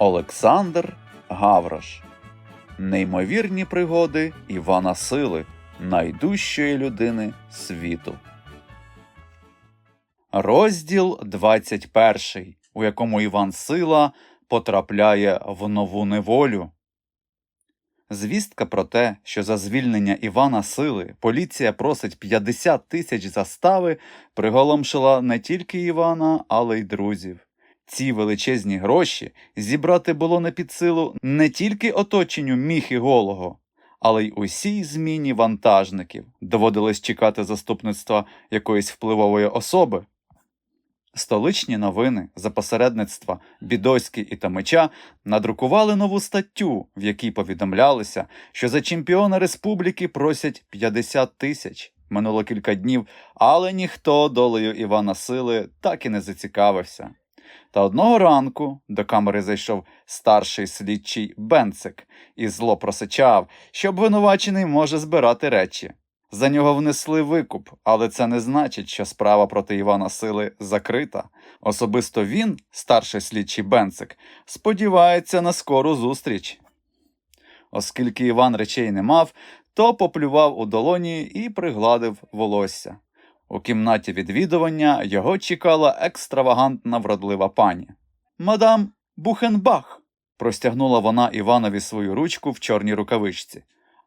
Олександр Гаврош. Неймовірні пригоди Івана Сили, найдужчої людини світу. Розділ 21, у якому Іван Сила потрапляє в нову неволю. Звістка про те, що за звільнення Івана Сили поліція просить 50 тисяч застави, приголомшила не тільки Івана, але й друзів. Ці величезні гроші зібрати було не під силу не тільки оточенню міхи голого, але й усій зміні вантажників. Доводилось чекати заступництва якоїсь впливової особи. Столичні новини за посередництва Бідоськи і Томича надрукували нову статтю, в якій повідомлялося, що за чемпіона республіки просять 50 тисяч. Минуло кілька днів, але ніхто долею Івана Сили так і не зацікавився. Та одного ранку до камери зайшов старший слідчий Бенцик і зло просичав, що обвинувачений може збирати речі. За нього внесли викуп, але це не значить, що справа проти Івана Сили закрита. Особисто він, старший слідчий Бенцик, сподівається на скору зустріч. Оскільки Іван речей не мав, то поплював у долоні і пригладив волосся. У кімнаті відвідування його чекала екстравагантна вродлива пані. Мадам Бухенбах. простягнула вона Іванові свою ручку в чорній рукавичці.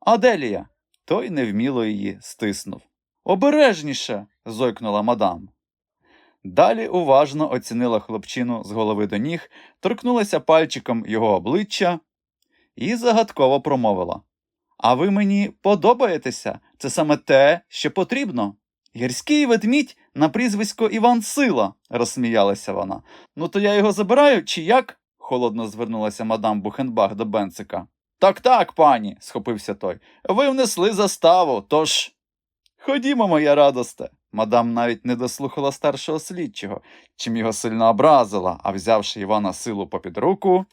Аделія. Той невміло її стиснув. Обережніше. зойкнула мадам. Далі уважно оцінила хлопчину з голови до ніг, торкнулася пальчиком його обличчя і загадково промовила. А ви мені подобаєтеся? Це саме те, що потрібно. Гірський ведмідь на прізвисько Іван Сила, розсміялася вона. Ну то я його забираю, чи як? холодно звернулася мадам Бухенбах до Бенцика. Так, так, пані, схопився той. Ви внесли заставу, тож. Ходімо, моя радосте. Мадам навіть не дослухала старшого слідчого, чим його сильно образила, а взявши Івана силу попід руку,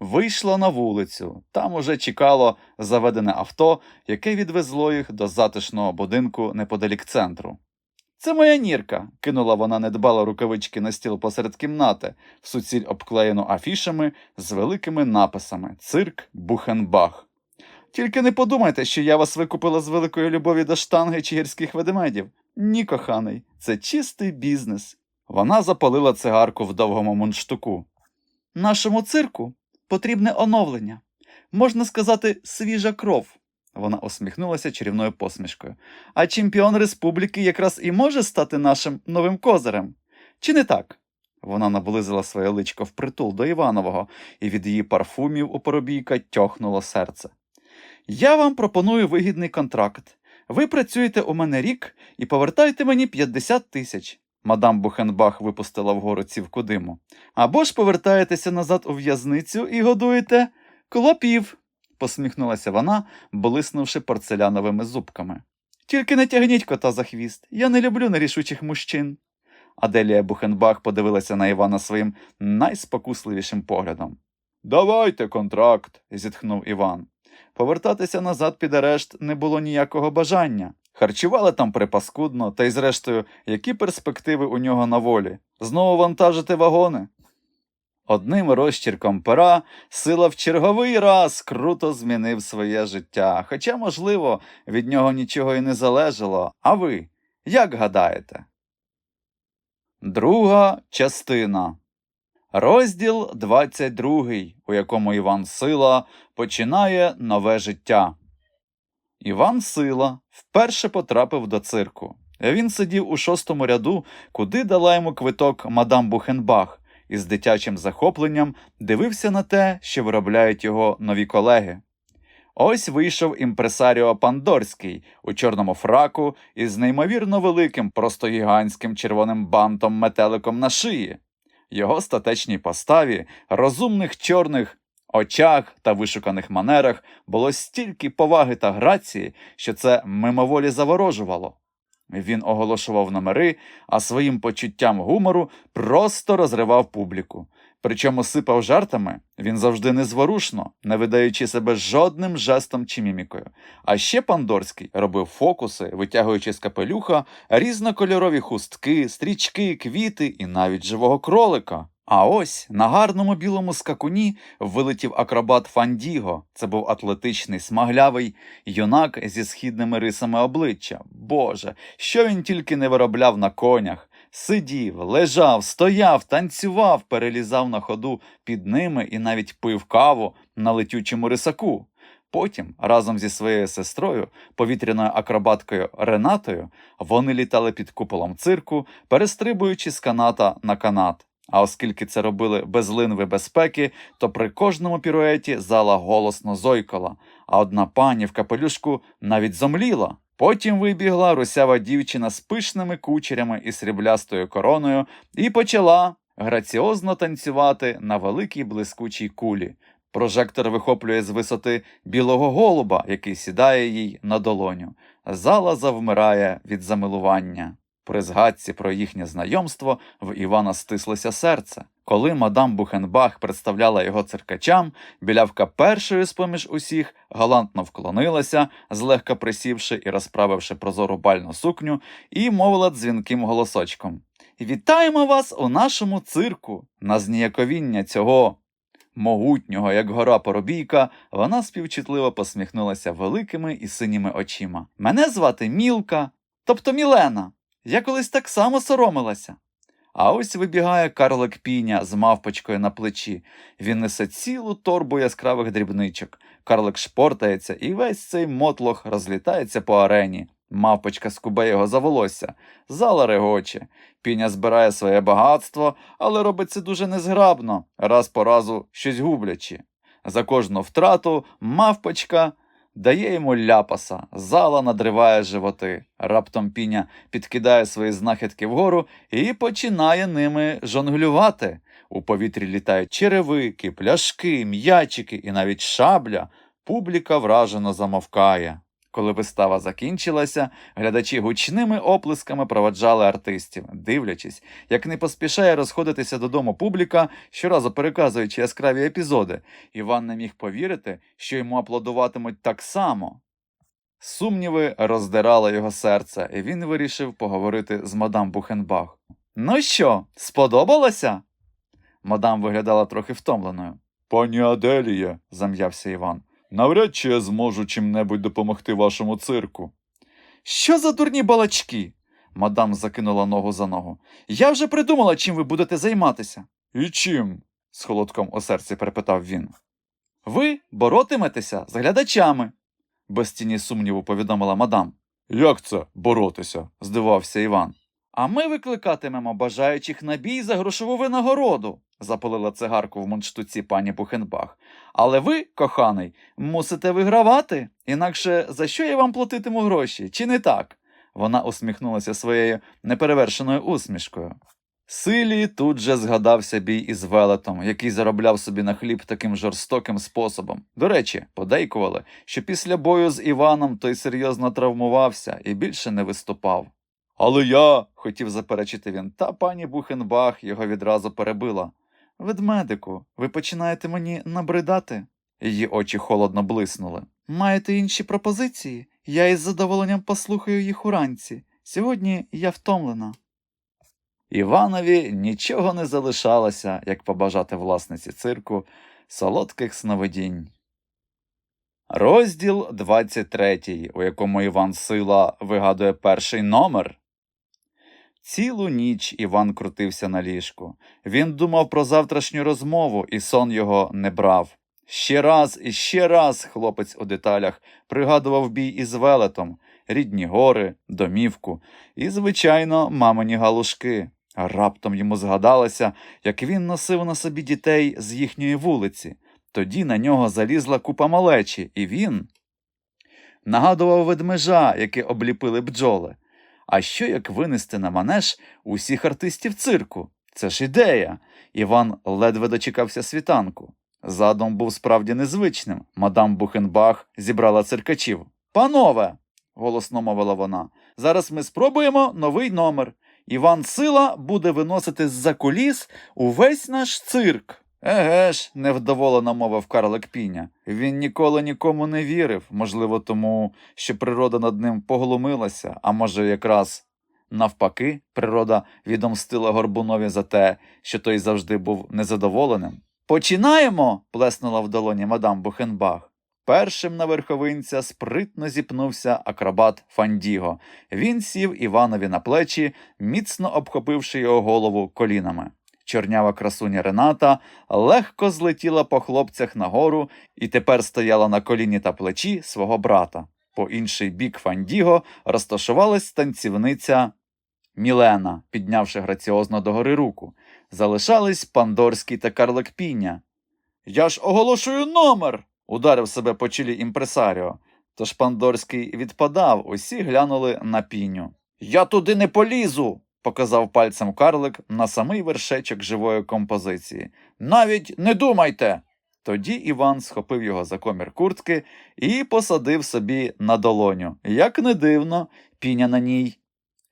вийшла на вулицю. Там уже чекало заведене авто, яке відвезло їх до затишного будинку неподалік центру. Це моя нірка, кинула вона недбало рукавички на стіл посеред кімнати, в суціль обклеєну афішами з великими написами Цирк Бухенбах. Тільки не подумайте, що я вас викупила з великої любові до штанги чи гірських ведмедів. Ні, коханий, це чистий бізнес. Вона запалила цигарку в довгому мундштуку. Нашому цирку потрібне оновлення. Можна сказати, свіжа кров. Вона усміхнулася чарівною посмішкою. А чемпіон республіки якраз і може стати нашим новим козирем. Чи не так? Вона наблизила своє личко впритул до Іванового, і від її парфумів у поробійка тьохнуло серце. Я вам пропоную вигідний контракт. Ви працюєте у мене рік і повертаєте мені 50 тисяч. Мадам Бухенбах випустила вгору цівку диму. Або ж повертаєтеся назад у в'язницю і годуєте клопів, посміхнулася вона, блиснувши порцеляновими зубками. Тільки не тягніть кота за хвіст. Я не люблю нерішучих мужчин. Аделія Бухенбах подивилася на Івана своїм найспокусливішим поглядом. Давайте контракт, зітхнув Іван. Повертатися назад під арешт не було ніякого бажання. Харчували там припаскудно, та й зрештою, які перспективи у нього на волі? Знову вантажити вагони? Одним розчірком пера сила в черговий раз круто змінив своє життя, хоча, можливо, від нього нічого і не залежало. А ви як гадаєте? Друга частина. Розділ 22, у якому Іван Сила починає нове життя. Іван Сила вперше потрапив до цирку. Він сидів у шостому ряду, куди дала йому квиток мадам Бухенбах, і з дитячим захопленням дивився на те, що виробляють його нові колеги. Ось вийшов імпресаріо Пандорський у чорному фраку із неймовірно великим, просто гігантським червоним бантом метеликом на шиї. Його статечній поставі, розумних чорних очах та вишуканих манерах було стільки поваги та грації, що це мимоволі заворожувало. Він оголошував номери, а своїм почуттям гумору просто розривав публіку. Причому сипав жартами він завжди незворушно, не видаючи себе жодним жестом чи мімікою. А ще Пандорський робив фокуси, витягуючи з капелюха різнокольорові хустки, стрічки, квіти і навіть живого кролика. А ось на гарному білому скакуні вилетів акробат Фандіго. Це був атлетичний, смаглявий юнак зі східними рисами обличчя. Боже, що він тільки не виробляв на конях. Сидів, лежав, стояв, танцював, перелізав на ходу під ними і навіть пив каву на летючому рисаку. Потім, разом зі своєю сестрою, повітряною акробаткою Ренатою, вони літали під куполом цирку, перестрибуючи з каната на канат. А оскільки це робили без линви безпеки, то при кожному піруеті зала голосно зойкала, а одна пані в капелюшку навіть зомліла. Потім вибігла русява дівчина з пишними кучерями і сріблястою короною і почала граціозно танцювати на великій блискучій кулі. Прожектор вихоплює з висоти білого голуба, який сідає їй на долоню. Зала завмирає від замилування. При згадці про їхнє знайомство в Івана стислося серце. Коли мадам Бухенбах представляла його циркачам, білявка першою з поміж усіх галантно вклонилася, злегка присівши і розправивши прозору бальну сукню, і мовила дзвінким голосочком: Вітаємо вас у нашому цирку! На зніяковіння цього могутнього, як гора поробійка, вона співчутливо посміхнулася великими і синіми очима. Мене звати Мілка, тобто Мілена. Я колись так само соромилася. А ось вибігає карлик піня з мавпочкою на плечі. Він несе цілу торбу яскравих дрібничок. Карлик шпортається, і весь цей мотлох розлітається по арені. Мавпочка скубе його за волосся. Зала регоче. Піня збирає своє багатство, але робить це дуже незграбно, раз по разу щось гублячи. За кожну втрату мавпочка дає йому ляпаса, зала надриває животи. Раптом піня підкидає свої знахідки вгору і починає ними жонглювати. У повітрі літають черевики, пляшки, м'ячики і навіть шабля. Публіка вражено замовкає. Коли вистава закінчилася, глядачі гучними оплесками проваджали артистів, дивлячись, як не поспішає розходитися додому публіка, щоразу переказуючи яскраві епізоди, Іван не міг повірити, що йому аплодуватимуть так само. Сумніви роздирали його серце, і він вирішив поговорити з мадам Бухенбах. Ну що, сподобалося? Мадам виглядала трохи втомленою. Пані Аделіє, зам'явся Іван. Навряд чи я зможу чим-небудь допомогти вашому цирку. Що за дурні балачки? Мадам закинула ногу за ногу. Я вже придумала, чим ви будете займатися. І чим? з холодком у серці перепитав він. Ви боротиметеся з глядачами, без тіні сумніву повідомила мадам. Як це боротися? здивався Іван. А ми викликатимемо бажаючих на бій за грошову винагороду, запалила цигарку в мундштуці пані Бухенбах. Але ви, коханий, мусите вигравати, інакше за що я вам платитиму гроші, чи не так? Вона усміхнулася своєю неперевершеною усмішкою. Силі тут же згадався бій із велетом, який заробляв собі на хліб таким жорстоким способом. До речі, подейкували, що після бою з Іваном той серйозно травмувався і більше не виступав. Але я, хотів заперечити він, та пані Бухенбах його відразу перебила. Ведмедику, ви починаєте мені набридати? Її очі холодно блиснули. Маєте інші пропозиції? Я із задоволенням послухаю їх уранці. Сьогодні я втомлена. Іванові нічого не залишалося, як побажати власниці цирку солодких сновидінь. Розділ 23, у якому Іван Сила вигадує перший номер. Цілу ніч Іван крутився на ліжку. Він думав про завтрашню розмову, і сон його не брав. Ще раз і ще раз хлопець у деталях пригадував бій із велетом, рідні гори, домівку і, звичайно, мамині галушки. Раптом йому згадалося, як він носив на собі дітей з їхньої вулиці. Тоді на нього залізла купа малечі, і він нагадував ведмежа, яке обліпили бджоли. А що як винести на манеж усіх артистів цирку? Це ж ідея. Іван ледве дочекався світанку. Задум був справді незвичним. Мадам Бухенбах зібрала циркачів. Панове, голосно мовила вона, зараз ми спробуємо новий номер. Іван Сила буде виносити з-за куліс увесь наш цирк. Еге ж, невдоволено мовив Карлик Піня. Він ніколи нікому не вірив, можливо, тому, що природа над ним поглумилася, а може, якраз Навпаки, природа відомстила Горбунові за те, що той завжди був незадоволеним. Починаємо. плеснула в долоні мадам Бухенбах. Першим на верховинця спритно зіпнувся акробат Фандіго. Він сів Іванові на плечі, міцно обхопивши його голову колінами. Чорнява красуня Рената легко злетіла по хлопцях нагору і тепер стояла на коліні та плечі свого брата. По інший бік Фандіго розташувалась танцівниця Мілена, піднявши граціозно догори руку. Залишались Пандорський та Карлик Піня. Я ж оголошую номер. ударив себе по чолі імпресаріо. Тож Пандорський відпадав, усі глянули на піню. Я туди не полізу, показав пальцем карлик на самий вершечок живої композиції. Навіть не думайте. Тоді Іван схопив його за комір куртки і посадив собі на долоню. Як не дивно, піня на ній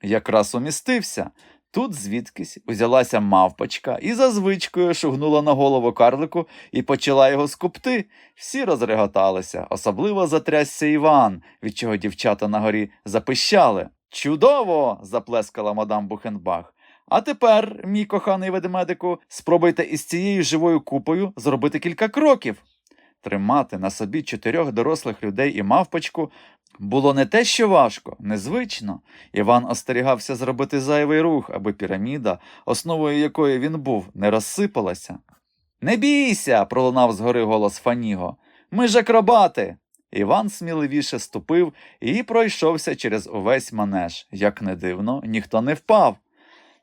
якраз умістився. Тут звідкись узялася мавпочка і за звичкою шугнула на голову карлику і почала його скупти. Всі розреготалися, особливо затрясся Іван, від чого дівчата на горі запищали. Чудово! заплескала мадам Бухенбах. А тепер, мій коханий ведмедику, спробуйте із цією живою купою зробити кілька кроків. Тримати на собі чотирьох дорослих людей і мавпочку було не те, що важко, незвично. Іван остерігався зробити зайвий рух, аби піраміда, основою якої він був, не розсипалася. Не бійся, пролунав згори голос Фаніго. Ми ж акробати. Іван сміливіше ступив і пройшовся через увесь манеж. Як не дивно, ніхто не впав.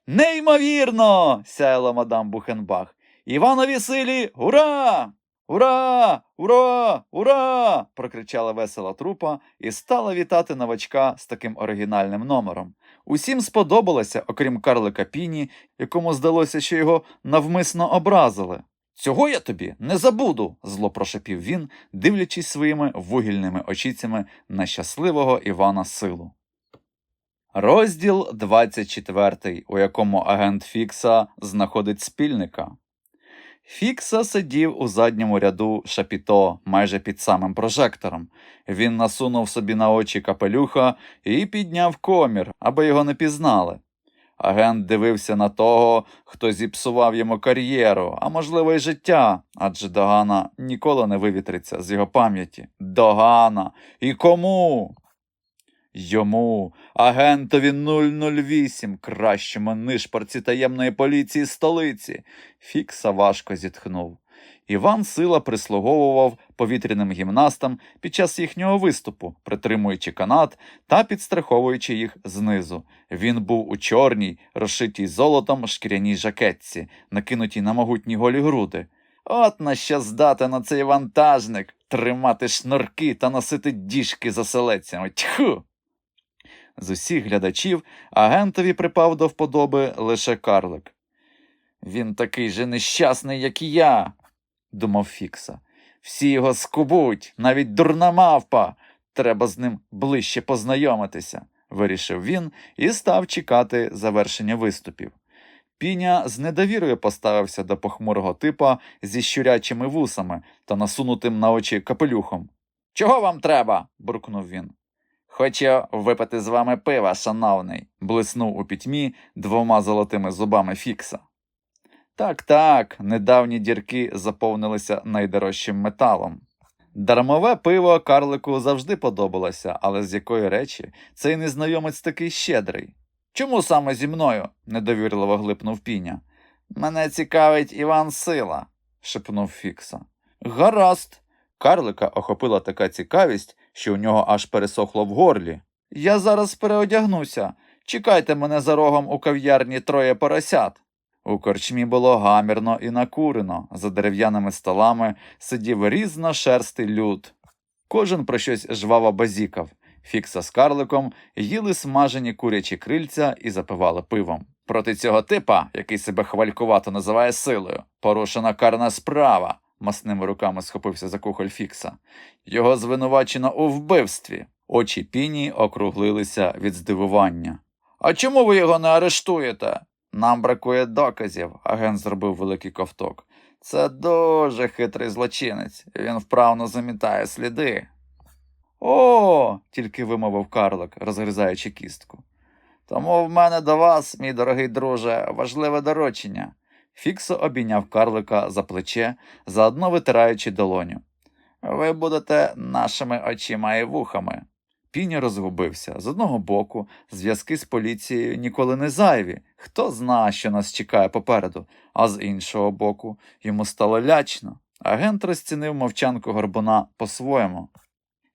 Неймовірно. сяяла мадам Бухенбах. Іванові силі, ура! Ура! Ура! Ура! прокричала весела трупа і стала вітати новачка з таким оригінальним номером. Усім сподобалося, окрім карлика Піні, якому здалося, що його навмисно образили. Цього я тобі не забуду, зло прошепів він, дивлячись своїми вугільними очіцями на щасливого Івана Силу. Розділ 24, у якому агент Фікса знаходить спільника. Фікса сидів у задньому ряду шапіто, майже під самим прожектором. Він насунув собі на очі капелюха і підняв комір, аби його не пізнали. Агент дивився на того, хто зіпсував йому кар'єру, а можливо, й життя, адже Догана ніколи не вивітриться з його пам'яті. Догана! І кому? Йому, агентові 008, кращому нишпорці таємної поліції столиці. Фікса важко зітхнув. Іван Сила прислуговував повітряним гімнастам під час їхнього виступу, притримуючи канат та підстраховуючи їх знизу. Він був у чорній, розшитій золотом шкіряній жакетці, накинутій на могутні голі груди. От на що здати на цей вантажник тримати шнурки та носити діжки за селецями. Тьху! З усіх глядачів агентові припав до вподоби лише карлик. Він такий же нещасний, як і я, думав Фікса. Всі його скубуть, навіть дурна мавпа. Треба з ним ближче познайомитися, вирішив він і став чекати завершення виступів. Піня з недовірою поставився до похмурого типа зі щурячими вусами та насунутим на очі капелюхом. Чого вам треба? буркнув він. Хочу випити з вами пива, шановний, блиснув у пітьмі двома золотими зубами Фікса. Так, так, недавні дірки заповнилися найдорожчим металом. Дармове пиво карлику завжди подобалося, але з якої речі цей незнайомець такий щедрий. Чому саме зі мною? недовірливо глипнув піня. Мене цікавить Іван Сила, шепнув Фікса. Гаразд. Карлика охопила така цікавість, що у нього аж пересохло в горлі. Я зараз переодягнуся. Чекайте мене за рогом у кав'ярні троє поросят. У корчмі було гамірно і накурено, за дерев'яними столами сидів різношерстий люд. Кожен про щось жваво базікав. Фікса з карликом їли смажені курячі крильця і запивали пивом. Проти цього типа, який себе хвалькувато називає силою, порушена карна справа, масними руками схопився за кухоль Фікса. Його звинувачено у вбивстві. Очі піні округлилися від здивування. А чому ви його не арештуєте? Нам бракує доказів, агент зробив великий ковток. Це дуже хитрий злочинець, він вправно замітає сліди. О, тільки вимовив карлик, розгризаючи кістку. Тому в мене до вас, мій дорогий друже, важливе доручення. Фіксо обійняв карлика за плече, заодно витираючи долоню. Ви будете нашими очима і вухами. Піня розгубився. З одного боку, зв'язки з поліцією ніколи не зайві. Хто зна, що нас чекає попереду, а з іншого боку, йому стало лячно. Агент розцінив мовчанку горбуна по-своєму.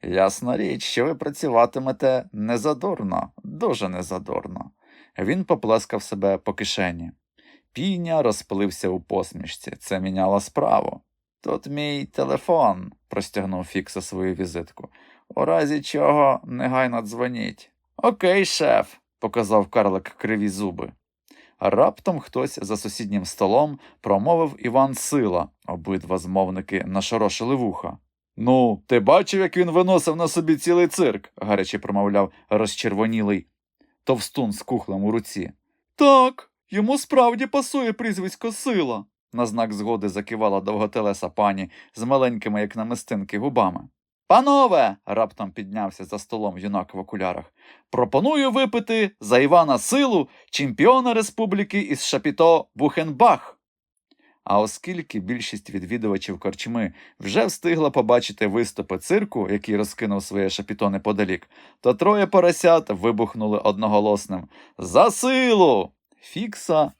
Ясна річ, що ви працюватимете незадурно, дуже незадурно. Він поплескав себе по кишені. Піня розплився у посмішці. Це міняло справу. Тут мій телефон, простягнув Фікса свою візитку. У разі чого негайно дзвоніть. Окей, шеф, показав карлик криві зуби. Раптом хтось за сусіднім столом промовив Іван Сила. Обидва змовники нашорошили вуха. Ну, ти бачив, як він виносив на собі цілий цирк, гаряче промовляв розчервонілий товстун з кухлем у руці. Так, йому справді пасує прізвисько сила, на знак згоди закивала довготелеса пані з маленькими, як намистинки, губами. Панове, раптом піднявся за столом юнак в окулярах. Пропоную випити за Івана Силу, чемпіона республіки із Шапіто Бухенбах. А оскільки більшість відвідувачів корчми вже встигла побачити виступи цирку, який розкинув своє шапіто неподалік, то троє поросят вибухнули одноголосним За силу! Фікса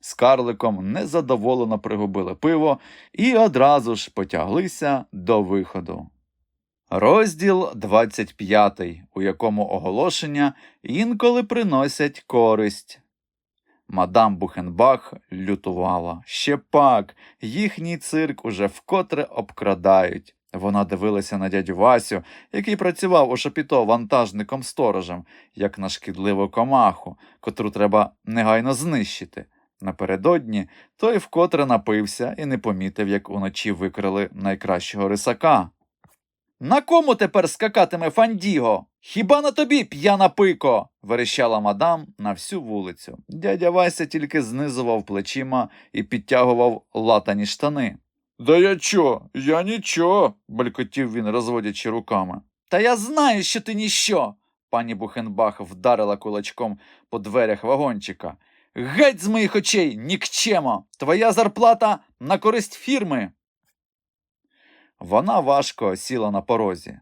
з карликом незадоволено пригубили пиво і одразу ж потяглися до виходу. Розділ 25, у якому оголошення інколи приносять користь. Мадам Бухенбах лютувала. Ще пак, їхній цирк уже вкотре обкрадають. Вона дивилася на дядю Васю, який працював у шапіто вантажником сторожем, як на шкідливу комаху, котру треба негайно знищити. Напередодні той вкотре напився і не помітив, як уночі викрили найкращого рисака. На кому тепер скакатиме Фандіго? Хіба на тобі, п'яна пико? верещала мадам на всю вулицю. Дядя Вася тільки знизував плечима і підтягував латані штани. Да я чо? Я нічого, белькотів він, розводячи руками. Та я знаю, що ти ніщо. Пані Бухенбах вдарила кулачком по дверях вагончика. Геть з моїх очей, нікчемо! Твоя зарплата на користь фірми. Вона важко сіла на порозі.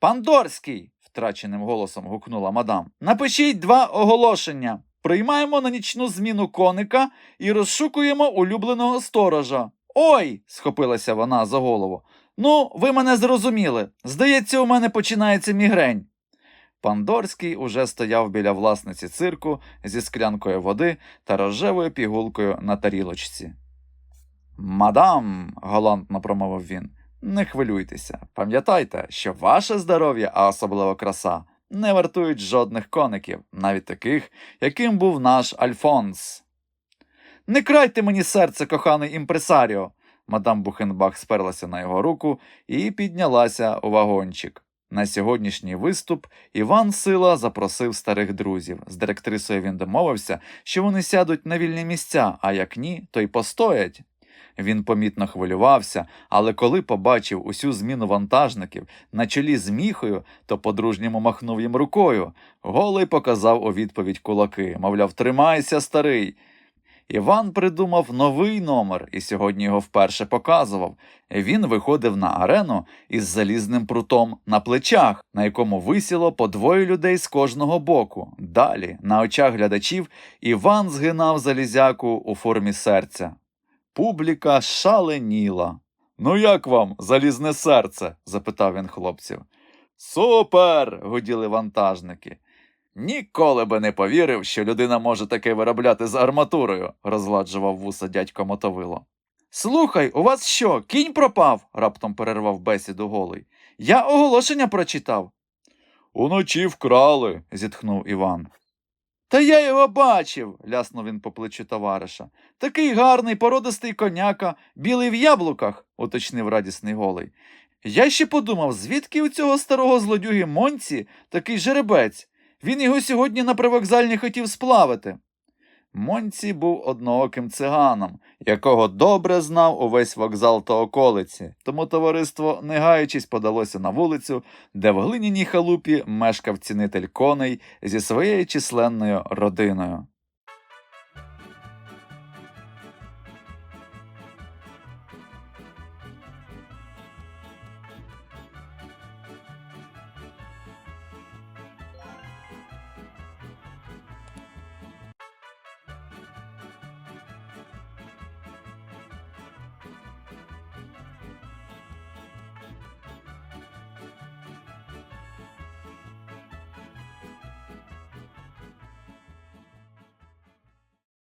Пандорський, втраченим голосом гукнула мадам. Напишіть два оголошення. Приймаємо на нічну зміну коника і розшукуємо улюбленого сторожа. Ой. схопилася вона за голову. Ну, ви мене зрозуміли. Здається, у мене починається мігрень. Пандорський уже стояв біля власниці цирку зі склянкою води та рожевою пігулкою на тарілочці. Мадам, галантно промовив він, не хвилюйтеся. Пам'ятайте, що ваше здоров'я, а особливо краса, не вартують жодних коників, навіть таких, яким був наш Альфонс. Не крайте мені серце, коханий імпресаріо. Мадам Бухенбах сперлася на його руку і піднялася у вагончик. На сьогоднішній виступ Іван Сила запросив старих друзів. З директрисою він домовився, що вони сядуть на вільні місця, а як ні, то й постоять. Він помітно хвилювався, але коли побачив усю зміну вантажників на чолі з міхою, то по-дружньому махнув їм рукою. Голий показав у відповідь кулаки, мовляв, тримайся, старий. Іван придумав новий номер і сьогодні його вперше показував. Він виходив на арену із залізним прутом на плечах, на якому висіло по двоє людей з кожного боку. Далі, на очах глядачів, Іван згинав залізяку у формі серця. Публіка шаленіла. Ну, як вам, залізне серце? запитав він хлопців. Супер. гуділи вантажники. Ніколи би не повірив, що людина може таке виробляти з арматурою, розладжував вуса дядько Мотовило. Слухай, у вас що, кінь пропав? раптом перервав бесіду голий. Я оголошення прочитав. Уночі вкрали, зітхнув Іван. Та я його бачив, ляснув він по плечу товариша. Такий гарний породистий коняка, білий в яблуках, уточнив радісний голий. Я ще подумав, звідки у цього старого злодюги Монці такий жеребець? Він його сьогодні на привокзальні хотів сплавити. Монці був однооким циганом, якого добре знав увесь вокзал та околиці, тому товариство, не гаючись, подалося на вулицю, де в глиняній халупі мешкав цінитель коней зі своєю численною родиною.